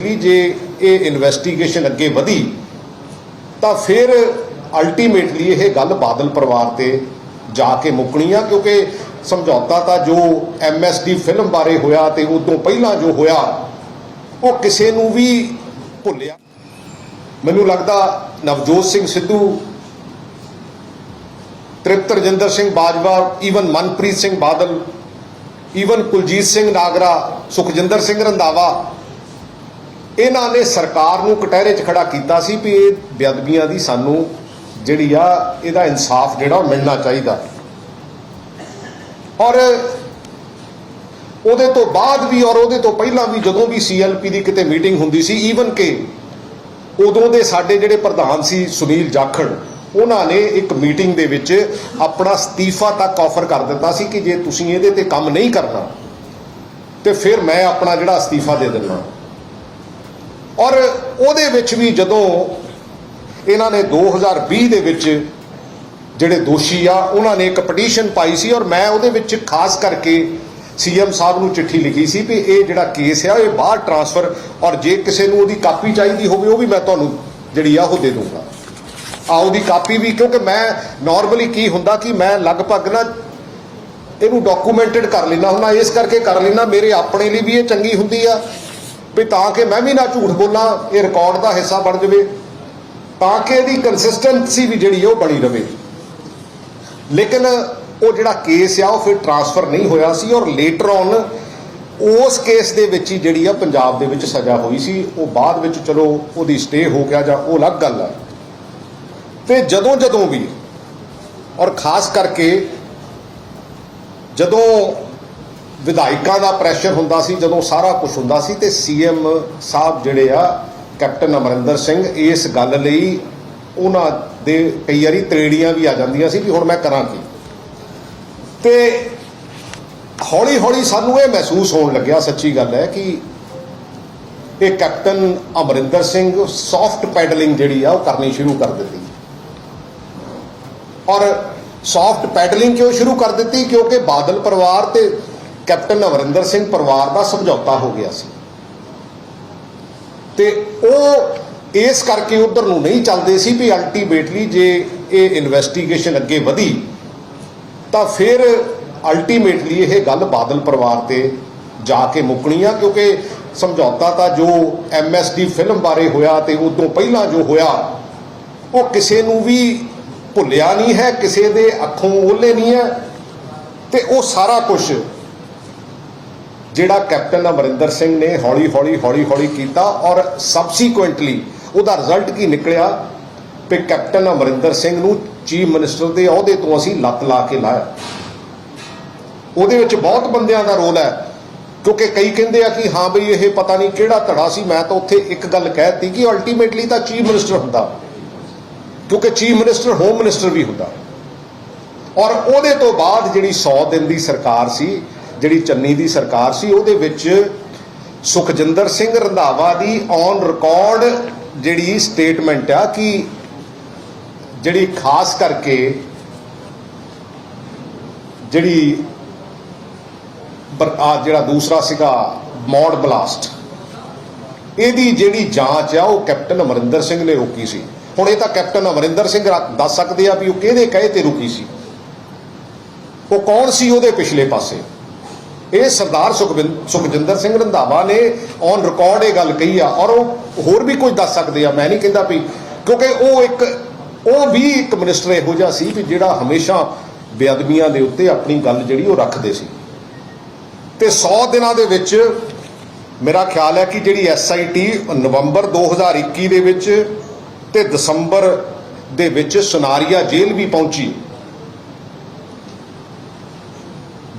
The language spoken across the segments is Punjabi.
ਕਿ ਜੇ ਇਹ ਇਨਵੈਸਟੀਗੇਸ਼ਨ ਅੱਗੇ ਵਧੀ, ਤਾਂ ਫਿਰ ਅਲਟੀਮੇਟਲੀ ਇਹ ਗੱਲ ਬਾਦਲ ਪਰਿਵਾਰ ਤੇ ਜਾ ਕੇ ਮੁੱਕਣੀ ਆ, ਕਿਉਂਕਿ ਸਮਝੌਤਾ ਤਾਂ ਜੋ ਐਮਐਸਡੀ ਫਿਲਮ ਬਾਰੇ ਹੋਇਆ ਤੇ ਤੋਂ ਪਹਿਲਾਂ ਜੋ ਹੋਇਆ, ਉਹ ਕਿਸੇ ਨੂੰ ਵੀ ਭੁੱਲਿਆ। ਮੈਨੂੰ ਲੱਗਦਾ ਨਵਜੋਤ ਸਿੰਘ ਸਿੱਧੂ, ਤ੍ਰਿਪਤ ਰਜਿੰਦਰ ਸਿੰਘ ਬਾਜਵਾ ਈਵਨ ਮਨਪ੍ਰੀਤ ਸਿੰਘ ਬਾਦਲ ਈਵਨ ਕੁਲਜੀਤ ਸਿੰਘ ਨਾਗਰਾ, ਸੁਖਜਿੰਦਰ ਸਿੰਘ ਰੰਧਾਵਾ ਇਹਨਾਂ ਨੇ ਸਰਕਾਰ ਨੂੰ ਕਟਹਿਰੇ 'ਚ ਖੜਾ ਕੀਤਾ ਸੀ ਵੀ ਇਹ ਬੇਅਦਬੀਆਂ ਦੀ ਸਾਨੂੰ ਜਿਹੜੀ ਆ, ਇਹਦਾ ਇਨਸਾਫ ਜਿਹੜਾ ਉਹ ਮਿਲਣਾ ਚਾਹੀਦਾ। ਔਰ ਉਹਦੇ ਤੋਂ ਬਾਅਦ ਵੀ ਔਰ ਉਹਦੇ ਤੋਂ ਪਹਿਲਾਂ ਵੀ ਜਦੋਂ ਵੀ ਸੀਐਲਪੀ ਦੀ ਕਿਤੇ ਮੀਟਿੰਗ ਹੁੰਦੀ ਸੀ ਈਵਨ ਕਿ ਉਦੋਂ ਦੇ ਸਾਡੇ ਜਿਹੜੇ ਪ੍ਰਧਾਨ ਸੀ ਸੁਨੀਲ ਜਾਖੜ, ਉਹਨਾਂ ਨੇ ਇੱਕ ਮੀਟਿੰਗ ਦੇ ਵਿੱਚ ਆਪਣਾ ਅਸਤੀਫਾ ਤੱਕ ਆਫਰ ਕਰ ਦਿੱਤਾ ਸੀ ਕਿ ਜੇ ਤੁਸੀਂ ਇਹਦੇ ਤੇ ਕੰਮ ਨਹੀਂ ਕਰਨਾ, ਤੇ ਫਿਰ ਮੈਂ ਆਪਣਾ ਜਿਹੜਾ ਅਸਤੀਫਾ ਦੇ ਦਿੰਦਾ। ਔਰ ਉਹਦੇ ਵਿੱਚ ਵੀ ਜਦੋਂ ਇਹਨਾਂ ਨੇ 2020 ਦੇ ਵਿੱਚ ਜਿਹੜੇ ਦੋਸ਼ੀ ਆ, ਉਹਨਾਂ ਨੇ ਇੱਕ ਪਟੀਸ਼ਨ ਪਾਈ ਸੀ ਔਰ ਮੈਂ ਉਹਦੇ ਵਿੱਚ ਖਾਸ ਕਰਕੇ ਸੀਐਮ ਸਾਹਿਬ ਨੂੰ ਚਿੱਠੀ ਲਿਖੀ ਸੀ ਵੀ ਇਹ ਜਿਹੜਾ ਕੇਸ ਆ, ਇਹ ਬਾਹਰ ਟਰਾਂਸਫਰ ਔਰ ਜੇ ਕਿਸੇ ਨੂੰ ਉਹਦੀ ਕਾਪੀ ਚਾਹੀਦੀ ਹੋਵੇ, ਉਹ ਵੀ ਮੈਂ ਤੁਹਾਨੂੰ ਜਿਹੜੀ ਆ, ਉਹ ਦੇ ਦੂੰਗਾ ਆ, ਉਹਦੀ ਕਾਪੀ ਵੀ, ਕਿਉਂਕਿ ਮੈਂ ਨਾਰਮਲੀ ਕੀ ਹੁੰਦਾ ਕਿ ਮੈਂ ਲਗਭਗ ਨਾ ਇਹਨੂੰ ਡਾਕੂਮੈਂਟਡ ਕਰ ਲੈਣਾ ਹੁੰਦਾ, ਇਸ ਕਰਕੇ ਕਰ ਲੈਣਾ ਮੇਰੇ ਆਪਣੇ ਲਈ ਵੀ ਇਹ ਚੰਗੀ ਹੁੰਦੀ ਆ। ਵੀ ਤਾਂ ਕਿ ਮੈਂ ਵੀ ਨਾ ਝੂਠ ਬੋਲਾਂ, ਇਹ ਰਿਕਾਰਡ ਦਾ ਹਿੱਸਾ ਬਣ ਜਾਵੇ, ਤਾਂ ਕਿ ਇਹਦੀ ਕੰਸਿਸਟੈਂਸੀ ਵੀ ਜਿਹੜੀ ਆ ਉਹ ਬਣੀ ਰਵੇ। ਲੇਕਿਨ ਉਹ ਜਿਹੜਾ ਕੇਸ ਆ, ਉਹ ਫਿਰ ਟਰਾਂਸਫਰ ਨਹੀਂ ਹੋਇਆ ਸੀ ਔਰ ਲੇਟਰ ਔਨ ਉਸ ਕੇਸ ਦੇ ਵਿੱਚ ਹੀ ਜਿਹੜੀ ਆ ਪੰਜਾਬ ਦੇ ਵਿੱਚ ਸਜ਼ਾ ਹੋਈ ਸੀ, ਉਹ ਬਾਅਦ ਵਿੱਚ ਚਲੋ ਉਹਦੀ ਸਟੇ ਹੋ ਗਿਆ ਜਾਂ ਉਹ ਅਲੱਗ ਗੱਲ ਆ। ਤੇ ਜਦੋਂ ਜਦੋਂ ਵੀ ਔਰ ਖਾਸ ਕਰਕੇ ਜਦੋਂ ਵਿਧਾਇਕਾਂ ਦਾ ਪ੍ਰੈਸ਼ਰ ਹੁੰਦਾ ਸੀ, ਜਦੋਂ ਸਾਰਾ ਕੁਝ ਹੁੰਦਾ ਸੀ ਤੇ ਸੀਐਮ ਸਾਹਿਬ ਜਿਹੜੇ ਆ, ਕੈਪਟਨ ਅਮਰਿੰਦਰ ਸਿੰਘ, ਇਸ ਗੱਲ ਲਈ ਉਹਨਾਂ ਦੇ ਕਈ ਵਾਰੀ ਤਰੇੜੀਆਂ ਵੀ ਆ ਜਾਂਦੀਆਂ ਸੀ ਵੀ ਹੁਣ ਮੈਂ ਕਰਾਂ ਕੀ। ਤੇ ਹੌਲੀ ਹੌਲੀ ਸਾਨੂੰ ਇਹ ਮਹਿਸੂਸ ਹੋਣ ਲੱਗਿਆ, ਸੱਚੀ ਗੱਲ ਹੈ ਕਿ ਇਹ captain Amarinder Singh soft pedalling ਜਿਹੜੀ ਆ, ਉਹ ਕਰਨੀ ਸ਼ੁਰੂ ਕਰ ਦਿੱਤੀ। ਔਰ ਸੌਫਟ ਪੈਡਲਿੰਗ ਕਿਉਂ ਸ਼ੁਰੂ ਕਰ ਦਿੱਤੀ? ਕਿਉਂਕਿ ਬਾਦਲ ਪਰਿਵਾਰ ਤੇ ਕੈਪਟਨ ਅਮਰਿੰਦਰ ਸਿੰਘ ਪਰਿਵਾਰ ਦਾ ਸਮਝੌਤਾ ਹੋ ਗਿਆ ਸੀ। ਤੇ ਉਹ ਇਸ ਕਰਕੇ ਉਧਰ ਨੂੰ ਨਹੀਂ ਚੱਲਦੇ ਸੀ ਵੀ ਅਲਟੀਮੇਟਲੀ ਜੇ ਇਹ ਇਨਵੈਸਟੀਗੇਸ਼ਨ ਅੱਗੇ ਵਧੀ, ਤਾਂ ਫਿਰ ਅਲਟੀਮੇਟਲੀ ਇਹ ਗੱਲ ਬਾਦਲ ਪਰਿਵਾਰ ਤੇ ਜਾ ਕੇ ਮੁੱਕਣੀ ਆ, ਕਿਉਂਕਿ ਸਮਝੌਤਾ ਤਾਂ ਜੋ ਐਮਐਸਡੀ ਫਿਲਮ ਬਾਰੇ ਹੋਇਆ ਤੇ ਤੋਂ ਪਹਿਲਾਂ ਜੋ ਹੋਇਆ, ਉਹ ਕਿਸੇ ਨੂੰ ਵੀ ਭੁੱਲਿਆ ਨਹੀਂ ਹੈ, ਕਿਸੇ ਦੇ ਅੱਖੋਂ ਓਲੇ ਨਹੀਂ ਹੈ, ਤੇ ਉਹ ਸਾਰਾ ਕੁਝ ਜਿਹੜਾ ਕੈਪਟਨ ਅਮਰਿੰਦਰ ਸਿੰਘ ਨੇ ਹੌਲੀ ਹੌਲੀ ਹੌਲੀ ਹੌਲੀ ਕੀਤਾ ਔਰ ਸਬਸੀਕੁਐਂਟਲੀ ਉਹਦਾ ਰਿਜ਼ਲਟ ਕੀ ਨਿਕਲਿਆ? ਕਿ ਕੈਪਟਨ ਅਮਰਿੰਦਰ ਸਿੰਘ ਨੂੰ ਚੀਫ ਮਿਨਿਸਟਰ ਦੇ ਅਹੁਦੇ ਤੋਂ ਅਸੀਂ ਲੱਤ ਲਾ ਕੇ ਲਾਇਆ। ਉਹਦੇ ਵਿੱਚ ਬਹੁਤ ਬੰਦਿਆਂ ਦਾ ਰੋਲ ਹੈ, ਕਿਉਂਕਿ ਕਈ ਕਹਿੰਦੇ ਆ ਕਿ ਹਾਂ ਬਈ ਇਹ ਪਤਾ ਨਹੀਂ ਕਿਹੜਾ ਧੜਾ ਸੀ, ਮੈਂ ਤਾਂ ਉੱਥੇ ਇੱਕ ਗੱਲ ਕਹਿਤੀ ਕਿ ਅਲਟੀਮੇਟਲੀ ਤਾਂ ਚੀਫ ਮਿਨਿਸਟਰ ਹੁੰਦਾ, ਕਿਉਂਕਿ ਚੀਫ ਮਿਨਿਸਟਰ, ਹੋਮ ਮਿਨਿਸਟਰ ਵੀ ਹੁੰਦਾ। ਔਰ ਉਹਦੇ ਤੋਂ ਬਾਅਦ ਜਿਹੜੀ 100 ਦਿਨ ਦੀ ਸਰਕਾਰ ਸੀ ਜਿਹੜੀ ਚੰਨੀ ਦੀ ਸਰਕਾਰ ਸੀ, ਉਹਦੇ ਵਿੱਚ ਸੁਖਜਿੰਦਰ ਸਿੰਘ ਰੰਧਾਵਾ ਦੀ ਔਨ ਰਿਕਾਰਡ ਜਿਹੜੀ ਸਟੇਟਮੈਂਟ ਆ ਕਿ ਜਿਹੜੀ ਖਾਸ ਕਰਕੇ ਜਿਹੜੀ ਪਰ- ਜਿਹੜਾ ਦੂਸਰਾ ਸੀਗਾ ਮੌਡ ਬਲਾਸਟ, ਇਹਦੀ ਜਿਹੜੀ ਜਾਂਚ ਆ, ਉਹ ਕੈਪਟਨ ਅਮਰਿੰਦਰ ਸਿੰਘ ਨੇ ਰੋਕੀ ਸੀ। ਹੁਣ ਇਹ ਤਾਂ ਕੈਪਟਨ ਅਮਰਿੰਦਰ ਸਿੰਘ ਦੱਸ ਸਕਦੇ ਆ ਵੀ ਉਹ ਕਿਹਦੇ ਕਹੇ ਤੇ ਰੁਕੀ ਸੀ। ਉਹ ਕੌਣ ਸੀ ਉਹਦੇ ਪਿਛਲੇ ਪਾਸੇ? ਇਹ ਸਰਦਾਰ ਸੁਖਵਿੰ- ਸੁਖਜਿੰਦਰ ਸਿੰਘ ਰੰਧਾਵਾ ਨੇ ਔਨ ਰਿਕਾਰਡ ਇਹ ਗੱਲ ਕਹੀ ਆ, ਔਰ ਉਹ ਹੋਰ ਵੀ ਕੁਝ ਦੱਸ ਸਕਦੇ ਆ, ਮੈਂ ਨਹੀਂ ਕਹਿੰਦਾ ਵੀ, ਕਿਉਂਕਿ ਉਹ ਇੱਕ, ਉਹ ਵੀ ਇੱਕ ਮਿਨਿਸਟਰ ਇਹੋ ਜਿਹਾ ਸੀ ਵੀ ਜਿਹੜਾ ਹਮੇਸ਼ਾ ਬੇਅਦਬੀਆਂ ਦੇ ਉੱਤੇ ਆਪਣੀ ਗੱਲ ਜਿਹੜੀ ਉਹ ਰੱਖਦੇ ਸੀ। ਤੇ 100 ਦਿਨਾਂ ਦੇ ਵਿੱਚ ਮੇਰਾ ਖਿਆਲ ਹੈ ਕਿ ਜਿਹੜੀ ਐਸਆਈਟੀ ਨਵੰਬਰ 2021 ਦੇ ਵਿੱਚ ਤੇ ਦਸੰਬਰ ਦੇ ਵਿੱਚ ਸੁਨਾਰੀਆ ਜੇਲ੍ਹ ਵੀ ਪਹੁੰਚੀ।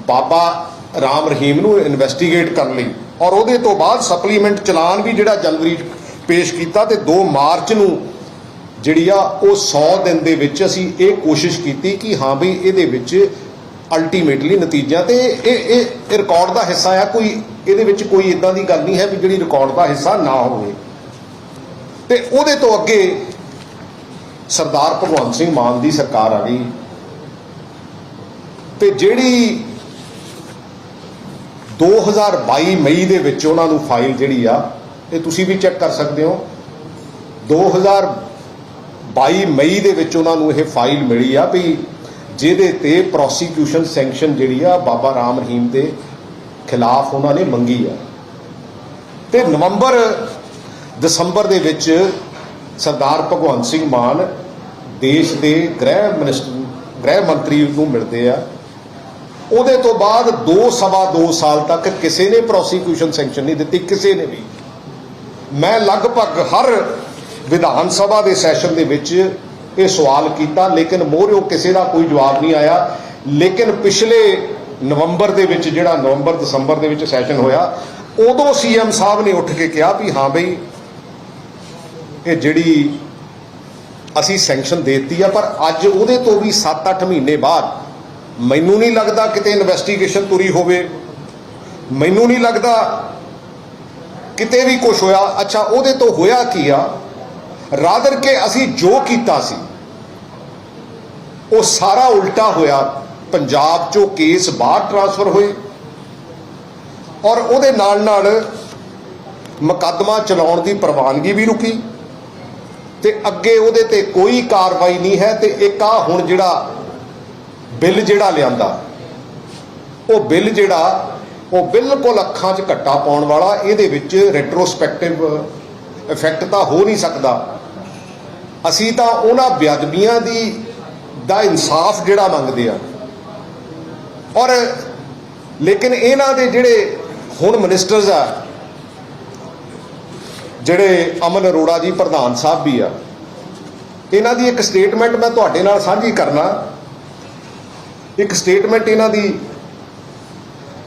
ਬਾਬਾ ਰਾਮ ਰਹੀਮ ਨੂੰ ਇਨਵੈਸਟੀਗੇਟ ਕਰਨ ਲਈ। ਔਰ ਉਹਦੇ ਤੋਂ ਬਾਅਦ ਸਪਲੀਮੈਂਟ ਚਲਾਨ ਵੀ ਜਿਹੜਾ ਜਨਵਰੀ ਪੇਸ਼ ਕੀਤਾ ਤੇ 2 ਮਾਰਚ ਨੂੰ ਜਿਹੜੀ ਆ ਉਹ 100 ਦਿਨ ਦੇ ਵਿੱਚ ਅਸੀਂ ਇਹ ਕੋਸ਼ਿਸ਼ ਕੀਤੀ ਕਿ ਹਾਂ ਵੀ ਇਹਦੇ ਵਿੱਚ ਅਲਟੀਮੇਟਲੀ ਨਤੀਜਿਆਂ ਤੇ ਇਹ ਇਹ ਇਹ ਰਿਕਾਰਡ ਦਾ ਹਿੱਸਾ ਆ, ਕੋਈ ਇਹਦੇ ਵਿੱਚ ਕੋਈ ਇਦਾਂ ਦੀ ਗੱਲ ਨਹੀਂ ਹੈ ਵੀ ਜਿਹੜੀ ਰਿਕਾਰਡ ਦਾ ਹਿੱਸਾ ਨਾ ਹੋਵੇ। ਤੇ ਉਹਦੇ ਤੋਂ ਅੱਗੇ ਸਰਦਾਰ ਭਗਵੰਤ ਸਿੰਘ ਮਾਨ ਦੀ ਸਰਕਾਰ ਆ ਗਈ। ਤੇ ਜਿਹੜੀ 2022 ਮਈ ਦੇ ਵਿੱਚ ਉਹਨਾਂ ਨੂੰ ਫਾਈਲ ਜਿਹੜੀ ਆ, ਇਹ ਤੁਸੀਂ ਵੀ ਚੈੱਕ ਕਰ ਸਕਦੇ ਹੋ। 2022 ਮਈ ਦੇ ਵਿੱਚ ਉਹਨਾਂ ਨੂੰ ਇਹ ਫਾਈਲ ਮਿਲੀ ਆ ਵੀ ਜਿਹਦੇ ਤੇ ਪ੍ਰੋਸੀਕਿਊਸ਼ਨ ਸੈਂਕਸ਼ਨ ਜਿਹੜੀ ਆ ਬਾਬਾ ਰਾਮ ਰਹੀਮ ਦੇ ਖਿਲਾਫ ਉਹਨਾਂ ਨੇ ਮੰਗੀ ਆ। ਤੇ ਨਵੰਬਰ, ਦਸੰਬਰ ਦੇ ਵਿੱਚ ਸਰਦਾਰ ਭਗਵੰਤ ਸਿੰਘ ਮਾਨ ਦੇਸ਼ ਦੇ ਗ੍ਰਹਿ ਮਿਨਿਸਟਰ ਗ੍ਰਹਿ ਮੰਤਰੀ ਨੂੰ ਮਿਲਦੇ ਆ। ਉਹਦੇ ਤੋਂ ਬਾਅਦ 2 ਸਵਾ 2 ਸਾਲ ਤੱਕ ਕਿਸੇ ਨੇ ਪ੍ਰੋਸੀਕਿਊਸ਼ਨ ਸੈਂਕਸ਼ਨ ਨਹੀਂ ਦਿੱਤੀ, ਕਿਸੇ ਨੇ ਵੀ। ਮੈਂ ਲਗਭਗ ਹਰ ਵਿਧਾਨ ਸਭਾ ਦੇ ਸੈਸ਼ਨ ਦੇ ਵਿੱਚ ਇਹ ਸਵਾਲ ਕੀਤਾ, ਲੇਕਿਨ ਮੋਹਰਿਓ ਕਿਸੇ ਦਾ ਕੋਈ ਜਵਾਬ ਨਹੀਂ ਆਇਆ। ਲੇਕਿਨ ਪਿਛਲੇ ਨਵੰਬਰ ਦੇ ਵਿੱਚ ਜਿਹੜਾ ਨਵੰਬਰ ਦਸੰਬਰ ਦੇ ਵਿੱਚ ਸੈਸ਼ਨ ਹੋਇਆ, ਉਦੋਂ ਸੀਐਮ ਸਾਹਿਬ ਨੇ ਉੱਠ ਕੇ ਕਿਹਾ ਵੀ ਹਾਂ ਬਈ, ਇਹ ਜਿਹੜੀ ਅਸੀਂ ਸੈਂਕਸ਼ਨ ਦੇਤੀ ਆ, ਪਰ ਅੱਜ ਉਹਦੇ ਤੋਂ ਵੀ 7-8 ਮਹੀਨੇ ਬਾਅਦ ਮੈਨੂੰ ਨਹੀਂ ਲੱਗਦਾ ਕਿਤੇ ਇਨਵੈਸਟੀਗੇਸ਼ਨ ਤੁਰੀ ਹੋਵੇ। ਮੈਨੂੰ ਨਹੀਂ ਲੱਗਦਾ ਕਿਤੇ ਵੀ ਕੁਝ ਹੋਇਆ। ਅੱਛਾ, ਉਹਦੇ ਤੋਂ ਹੋਇਆ ਕੀ ਆ? ਰਾਦਰ ਕਿ ਅਸੀਂ ਜੋ ਕੀਤਾ ਸੀ, ਉਹ ਸਾਰਾ ਉਲਟਾ ਹੋਇਆ। ਪੰਜਾਬ ਚੋਂ ਕੇਸ ਬਾਹਰ ਟਰਾਂਸਫਰ ਹੋਏ ਔਰ ਉਹਦੇ ਨਾਲ ਨਾਲ ਮੁਕੱਦਮਾ ਚਲਾਉਣ ਦੀ ਪ੍ਰਵਾਨਗੀ ਵੀ ਰੁਕੀ ਤੇ ਅੱਗੇ ਉਹਦੇ ਤੇ ਕੋਈ ਕਾਰਵਾਈ ਨਹੀਂ ਹੈ ਤੇ ਇੱਕ ਆ ਹੁਣ ਜਿਹੜਾ ਬਿੱਲ ਜਿਹੜਾ ਲਿਆਂਦਾ, ਉਹ ਬਿੱਲ ਜਿਹੜਾ, ਉਹ ਬਿਲਕੁਲ ਅੱਖਾਂ 'ਚ ਘੱਟਾ ਪਾਉਣ ਵਾਲਾ, ਇਹਦੇ ਵਿੱਚ ਰੈਟਰੋਸਪੈਕਟਿਵ ਇਫੈਕਟ ਤਾਂ ਹੋ ਨਹੀਂ ਸਕਦਾ। ਅਸੀਂ ਤਾਂ ਉਹਨਾਂ ਬੇਅਦਬੀਆਂ ਦੀ, ਦਾ ਇਨਸਾਫ ਜਿਹੜਾ ਮੰਗਦੇ ਆ ਔਰ ਲੇਕਿਨ ਇਹਨਾਂ ਦੇ ਜਿਹੜੇ ਹੁਣ ਮਿਨਿਸਟਰਸ ਆ, ਜਿਹੜੇ ਅਮਨ ਅਰੋੜਾ ਜੀ ਪ੍ਰਧਾਨ ਸਾਹਿਬ ਵੀ ਆ, ਇਹਨਾਂ ਦੀ ਇੱਕ ਸਟੇਟਮੈਂਟ ਮੈਂ ਤੁਹਾਡੇ ਨਾਲ ਸਾਂਝੀ ਕਰਨਾ। ਇੱਕ ਸਟੇਟਮੈਂਟ ਇਹਨਾਂ ਦੀ,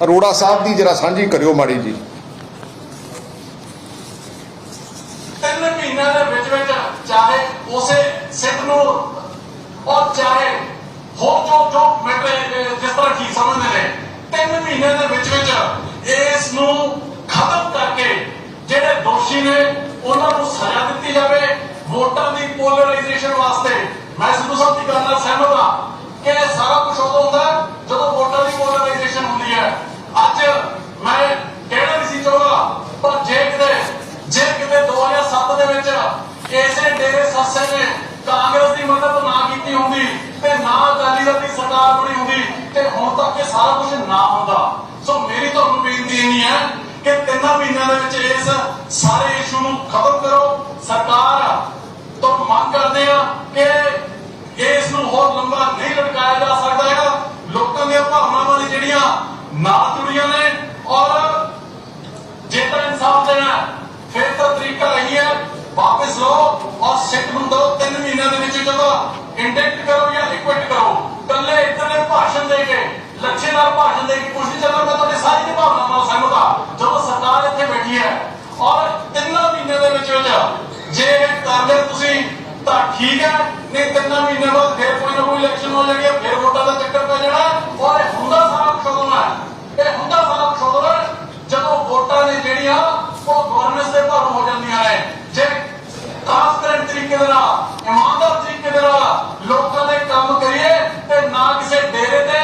ਅਰੋੜਾ ਸਾਹਿਬ ਦੀ ਜਰਾ ਸਾਂਝੀ ਕਰਿਓ ਮਾੜੀ ਜੀ। ਤਿੰਨ ਮਹੀਨਿਆਂ ਦੇ ਵਿੱਚ ਵਿੱਚ ਚਾਹੇ ਉਸੇ ਸਿੱਖ ਨੂੰ ਔਰ ਚਾਹੇ ਹੋਰ ਜੋ ਜੋ ਮੈਟਰ ਜਿਸ ਤਰ੍ਹਾਂ ਕੀ ਸਮਝਦੇ ਨੇ, ਤਿੰਨ ਮਹੀਨਿਆਂ ਦੇ ਵਿੱਚ ਵਿੱਚ ਇਸ ਨੂੰ ਖਤਮ ਕਰਕੇ ਜਿਹੜੇ ਦੋਸ਼ੀ ਨੇ ਉਹਨਾਂ ਨੂੰ ਸਜ਼ਾ ਦਿੱਤੀ ਜਾਵੇ, ਵੋਟਾਂ ਦੀ ਪੋਲਰਾਈਜੇਸ਼ਨ ਵਾਸਤੇ। ਮੈਂ ਸਿੱਧੂ ਸਾਹਿਬ ਦੀ ਗੱਲ ਨਾਲ ਸਹਿਮਤ ਹਾਂ ਕਿ ਇਹ ਸਾਰਾ ਕੁਝ ਉਦੋਂ ਹੁੰਦਾ ਹੈ ਜਦੋਂ ਵੋਟਾਂ ਦੀ ਪੋਲਰਾਈਜੇਸ਼ਨ ਹੁੰਦੀ ਹੈ ਅੱਜ ਮੈਂ ਕਹਿਣਾ ਨਹੀਂ ਸੀ ਚਾਹੁੰਦਾ ਪਰ ਜੇ ਕਿਤੇ ਜੇ ਕਿਤੇ 2007 ਦੇ ਵਿੱਚ ਇਸੇ ਡੇਰੇ ਸੱਸੇ ਨੇ ਕਾਂਗਰਸ ਦੀ ਮਦਦ ਨਾ ਕੀਤੀ ਹੁੰਦੀ ਤੇ ਨਾ ਅਕਾਲੀ ਦਲ ਦੀ ਸਰਕਾਰ ਬਣੀ ਹੁੰਦੀ ਤੇ ਹੁਣ ਤੱਕ ਇਹ ਸਾਰਾ ਕੁਝ ਨਾ ਹੁੰਦਾ। ਸੋ ਮੇਰੀ ਤੁਹਾਨੂੰ ਬੇਨਤੀ ਇੰਨੀ ਹੈ ਕਿ ਤਿੰਨਾਂ ਮਹੀਨਿਆਂ ਦੇ ਵਿੱਚ ਇਸ ਸਾਰੇ ਇਸ਼ੂ ਨੂੰ ਖਤਮ ਕਰੋ। ਸਰਕਾਰ ਤੋਂ ਮੰਗ ਕਰਦੇ ਆ ਕਿ ਇਸ ਨੂੰ ਹੋਰ ਲੰਬਾ ਨਹੀਂ ਲਟਕਾਇਆ ਜਾ ਸਕਦਾ ਹੈਗਾ। ਲੋਕਾਂ ਦੀਆਂ ਭਾਵਨਾਵਾਂ ਨੇ ਜਿਹੜੀਆਂ ਨਾਲ ਜੁੜੀਆਂ ਨੇ ਔਰ ਜੇ ਤਾਂ ਇਨਸਾਫ ਦੇਣਾ ਫਿਰ ਤਾਂ ਤਰੀਕਾ ਇਹੀ ਹੈ, ਵਾਪਸ ਲਓ ਔਰ ਸਿੱਖ ਨੂੰ ਦੋ ਤਿੰਨ ਮਹੀਨਿਆਂ ਦੇ ਵਿੱਚ ਜਦੋਂ ਇੰਡੈਕਟ ਕਰੋ ਜਾਂ ਲਿਕਵਿਡ ਕਰੋ ਕੱਲੇ ਇਤਨੇ ਭਾਸ਼ਣ ਦੇ ਕੇ ਲੱਛੇਦਾਰ ਭਾਸ਼ਣ ਦੇ ਕੇ ਕੁਝ ਨਹੀਂ ਚੱਲਣਾ ਮੈਂ ਤੁਹਾਡੀ ਸਾਰੀ ਦੀ ਭਾਵਨਾ ਨਾਲ ਸਹਿਮਤ ਹਾਂ ਜਦੋਂ ਸਰਕਾਰ ਇੱਥੇ ਬੈਠੀ ਹੈ, ਔਰ ਤਿੰਨਾਂ ਮਹੀਨਿਆਂ ਦੇ ਵਿੱਚ ਵਿੱਚ ਜੇ ਇਹ ਤੁਸੀਂ, ਤਾਂ ਠੀਕ ਹੈ, ਨਹੀਂ ਤਿੰਨਾਂ ਮਹੀਨਿਆਂ ਬਾਅਦ ਫਿਰ ਕੋਈ ਨਾ ਕੋਈ ਇਲੈਕਸ਼ਨ ਹੋ ਜਾਣੀ ਹੈ ਫਿਰ ਵੋਟਾਂ ਦਾ ਚੱਕਰ ਪੈ ਜਾਣਾ, ਔਰ ਇਹ ਹੁੰਦਾ ਸਾਰਾ ਕੁਝ ਇਹ ਹੁੰਦਾ ਸਾਰਾ ਕੁਝ ਜਦੋਂ ਵੋਟਾਂ ਨੇ ਜਿਹੜੀਆਂ, ਉਹ ਗਵਰਨੈਂਸ ਦੇ ਭਾਰੂ ਹੋ ਜਾਂਦੀਆਂ ਨੇ। ਜੇ ਟ੍ਰਾਂਸਪੇਰੈਂਟ ਤਰੀਕੇ ਦੇ ਨਾਲ ਇਮਾਨਦਾਰ ਤਰੀਕੇ ਦੇ ਨਾਲ ਲੋਕਾਂ ਦੇ ਕੰਮ ਕਰੀਏ ਤੇ ਨਾ ਕਿਸੇ ਡੇਰੇ ਤੇ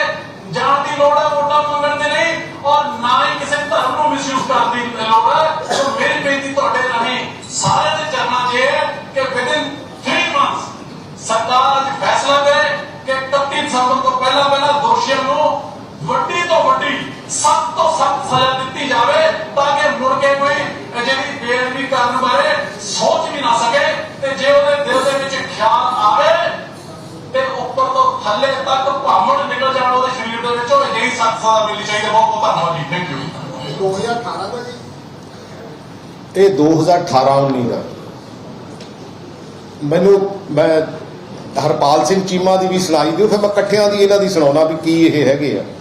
ਜਾਣ ਦੀ ਲੋੜ ਹੈ ਵੋਟਾਂ ਮੰਗਣ ਦੇ ਲਈ ਔਰ ਨਾ ਹੀ ਕਿਸੇ ਧਰਮ ਨੂੰ ਮਿਸਯੂਜ਼ ਕਰਨ ਦੀ ਲੋੜ ਹੈ ਸੋ ਮੇਰੀ ਬੇਨਤੀ ਤੁਹਾਡੇ ਰਾਹੀਂ ਸਾਰਿਆਂ ਦੇ ਚਰਨਾਂ 'ਚ ਇਹ ਹੈ ਕਿ ਵਿਦਿਨ 3 ਮੰਥਸ ਸਰਕਾਰ ਅੱਜ ਫੈਸਲਾ ਕਰੇ ਕਿ 31 ਦਸੰਬਰ ਤੋਂ ਪਹਿਲਾਂ ਪਹਿਲਾਂ ਦੋਸ਼ੀਆਂ ਨੂੰ ਵੱਡੀ ਤੋਂ ਵੱਡੀ ਸਖਤ ਤੋਂ ਸਖਤ ਸਜ਼ਾ ਦਿੱਤੀ ਜਾਵੇ ਤਾਂ ਕਿ ਮੁੜ ਕੇ ਕੋਈ ਅਜਿਹੀ ਬੇਅਦਬੀ ਕਰਨ ਬਾਰੇ ਸੋਚ ਵੀ ਨਾ ਸਕੇ ਤੇ ਜੇ ਉਹਦੇ ਦਿਲ ਦੇ ਵਿੱਚ ਖਿਆਲ ਆਵੇ ਤੇ ਉੱਪਰ ਤੋਂ ਥੱਲੇ ਤੱਕ ਭਾਮੜ ਨਿਕਲ ਜਾਣ ਉਹਦੇ ਸਰੀਰ ਦੇ ਵਿੱਚੋਂ ਸਖਤ ਸਜ਼ਾ ਮਿਲਣੀ ਚਾਹੀਦੀ। ਬਹੁਤ ਬਹੁਤ ਧੰਨਵਾਦ ਜੀ। ਥੈਂਕ ਯੂ 2018 ਦਾ ਜੀ। ਇਹ 2018-19 ਦਾ। ਮੈਨੂੰ ਮੈਂ ਹਰਪਾਲ ਸਿੰਘ ਚੀਮਾ ਦੀ ਵੀ ਸੁਣਾਈ ਦਿਓ ਫਿਰ ਮੈਂ ਇਕੱਠਿਆਂ ਦੀ ਇਹਨਾਂ ਦੀ ਸੁਣਾਉਣਾ ਵੀ ਕੀ ਇਹ ਹੈਗੇ ਆ।